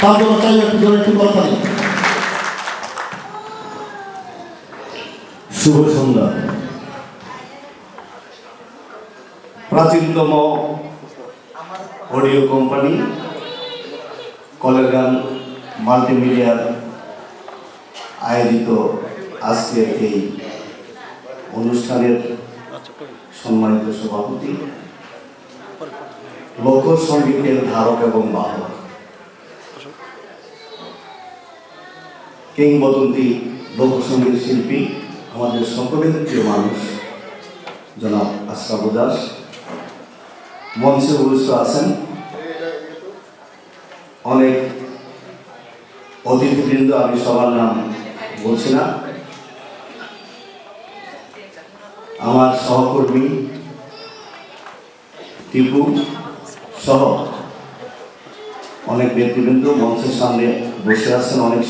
তার জন্য একটু একটু কথা শুভ সন্ধ্যা প্রাচীনতম অডিও কোম্পানি কলের গান মাল্টিমিডিয়ার আয়োজিত আজকের এই অনুষ্ঠানের সম্মানিত সভাপতি লোকসঙ্গীতের ধারক এবং বাহক। কিংবদন্তি লোকসঙ্গীত শিল্পী, আমাদের সকলের প্রিয় মানুষ, জনাব আশরাফু দাস। মঞ্চে অবশ্য আছেন অনেক অতিথিবৃন্দ, আমি সবার নাম বলছি না। আমার সহকর্মী টিপু সহ অনেক ব্যক্তিবৃন্দ মঞ্চের সামনে বসে আছেন, অনেক